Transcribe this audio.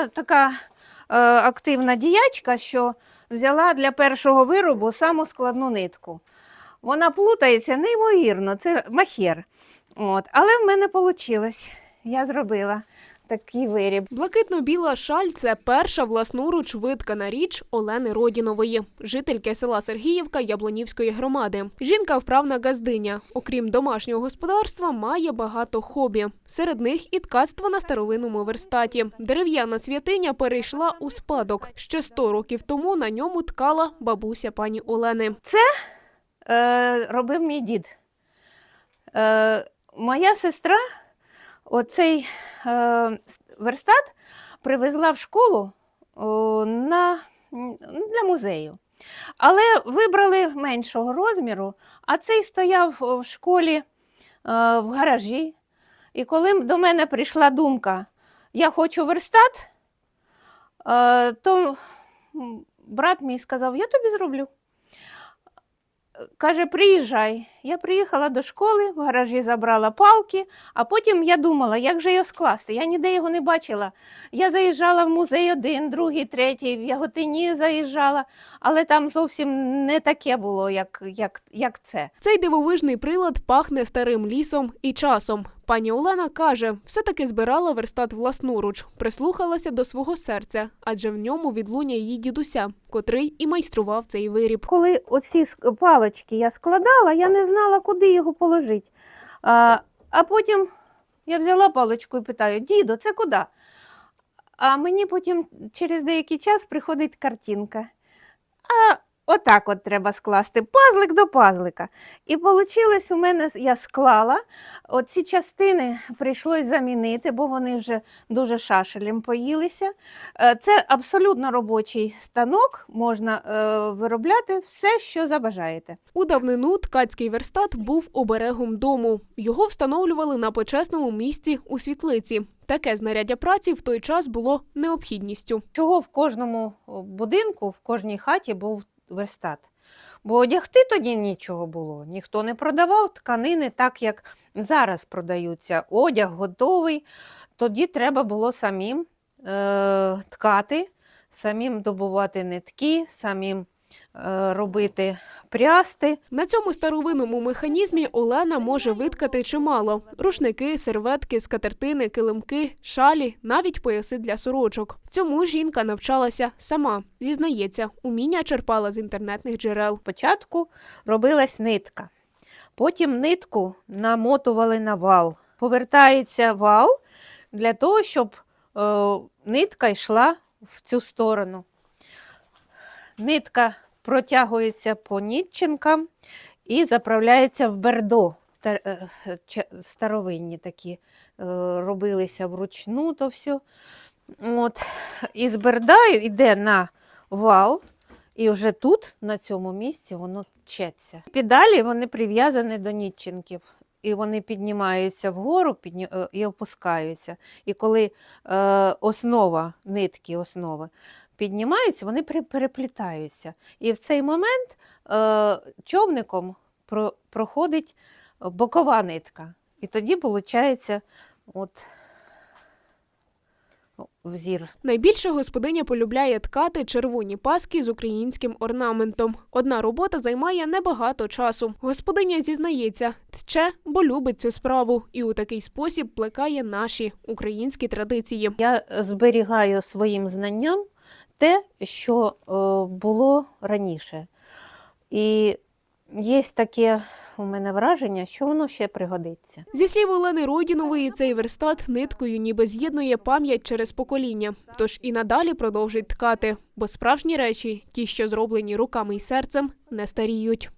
я така е, активна діячка, що взяла для першого виробу саму складну нитку. Вона плутається неймовірно, це махер. От. Але в мене вийшло. Я зробила такий виріб. Блакитно-біла шаль це перша власноруч виткана річ Олени Родінової, жительки села Сергіївка Яблонівської громади. Жінка вправна газдиня. Окрім домашнього господарства, має багато хобі. Серед них і ткацтво на старовинному верстаті. Дерев'яна святиня перейшла у спадок. Ще 100 років тому на ньому ткала бабуся пані Олени. Е, робив мій дід. Е, моя сестра оцей е, верстат привезла в школу о, на, для музею. Але вибрали меншого розміру, а цей стояв в школі е, в гаражі. І коли до мене прийшла думка, я хочу верстат, е, то брат мій сказав, я тобі зроблю. Каже, приїжджай. Я приїхала до школи, в гаражі забрала палки, а потім я думала, як же його скласти. Я ніде його не бачила. Я заїжджала в музей один, другий, третій, в Яготині заїжджала, але там зовсім не таке було, як, як, як це. Цей дивовижний прилад пахне старим лісом і часом. Пані Олена каже, все-таки збирала верстат власноруч, прислухалася до свого серця, адже в ньому відлуння її дідуся, котрий і майстрував цей виріб. Коли оці палочки я складала, я не знала, куди його положити. А, а потім я взяла паличку і питаю: дідо, це куди? А мені потім через деякий час приходить картинка. А отак от треба скласти пазлик до пазлика. І вийшло у мене, я склала. Оці частини прийшлось замінити, бо вони вже дуже шашелем поїлися. Е, Це абсолютно робочий станок, можна е, виробляти все, що забажаєте. У давнину ткацький верстат був оберегом дому. Його встановлювали на почесному місці у світлиці. Таке знаряддя праці в той час було необхідністю. Чого в кожному будинку, в кожній хаті був верстат? Бо одягти тоді нічого було. Ніхто не продавав тканини так, як зараз продаються. Одяг готовий. Тоді треба було самим е, ткати, самим добувати нитки, самим е, робити прясти. На цьому старовинному механізмі Олена може виткати чимало: рушники, серветки, скатертини, килимки, шалі, навіть пояси для сорочок. Цьому жінка навчалася сама. Зізнається, уміння черпала з інтернетних джерел. Спочатку робилась нитка, потім нитку намотували на вал. Повертається вал для того, щоб е, нитка йшла в цю сторону. Нитка протягується по нітчинкам і заправляється в бердо. Е, Старовинні такі е, робилися вручну то все. От. І з берда йде на вал, і вже тут, на цьому місці, воно тчеться. Педалі вони прив'язані до нітчинків. І вони піднімаються вгору підні... е, і опускаються. І коли е, основа, нитки основи піднімаються, вони переплітаються. І в цей момент е, човником про... проходить бокова нитка. І тоді виходить от, взір Найбільше господиня полюбляє ткати червоні паски з українським орнаментом. Одна робота займає небагато часу. Господиня зізнається, тче, бо любить цю справу, і у такий спосіб плекає наші українські традиції. Я зберігаю своїм знанням те, що е, було раніше. І є таке у мене враження, що воно ще пригодиться. Зі слів Олени Родінової, цей верстат ниткою ніби з'єднує пам'ять через покоління. Тож і надалі продовжить ткати, бо справжні речі, ті, що зроблені руками й серцем, не старіють.